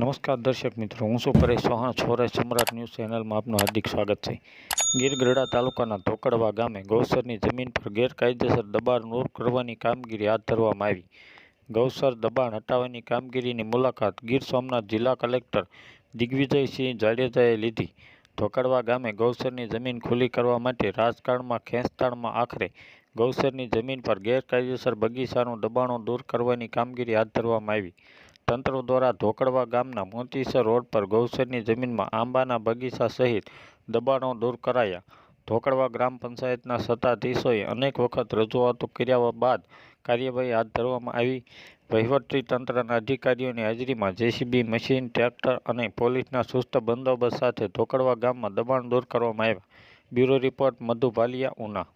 નમસ્કાર દર્શક મિત્રો, હું છું પરેશ ચૌહાણ, છોરે સમ્રાટ ન્યૂઝ ચેનલમાં આપનું હાર્દિક સ્વાગત છે. ગીર ગઢડા તાલુકાના ધોકડવા ગામે ગૌસરની જમીન પર ગેરકાયદેસર દબાણ દૂર કરવાની કામગીરી હાથ ધરવામાં આવી. ગૌસર દબાણ હટાવવાની કામગીરીની મુલાકાત ગીર સોમનાથ જિલ્લા કલેક્ટર દિગ્વિજયસિંહ જાડેજાએ લીધી. ધોકડવા ગામે ગૌસરની જમીન ખુલ્લી કરવા માટે રાજકારણમાં ખેંચતાણમાં આખરે ગૌસરની જમીન પર ગેરકાયદેસર બગીચાનું દબાણો દૂર કરવાની કામગીરી હાથ ધરવામાં આવી. તંત્ર દ્વારા ધોકડવા ગામના મોતીસર રોડ પર ગૌસરની જમીનમાં આંબાના બગીચા સહિત દબાણો દૂર કરાયા. ધોકડવા ગ્રામ પંચાયતના સત્તાધીશોએ અનેક વખત રજૂઆતો કર્યા બાદ કાર્યવાહી હાથ ધરવામાં આવી. વહીવટી તંત્રના અધિકારીઓની હાજરીમાં જેસીબી મશીન, ટ્રેક્ટર અને પોલીસના સુસ્ત બંદોબસ્ત સાથે ધોકડવા ગામમાં દબાણ દૂર કરવામાં આવ્યા. Bureau report Madhu Bhaliya, Una.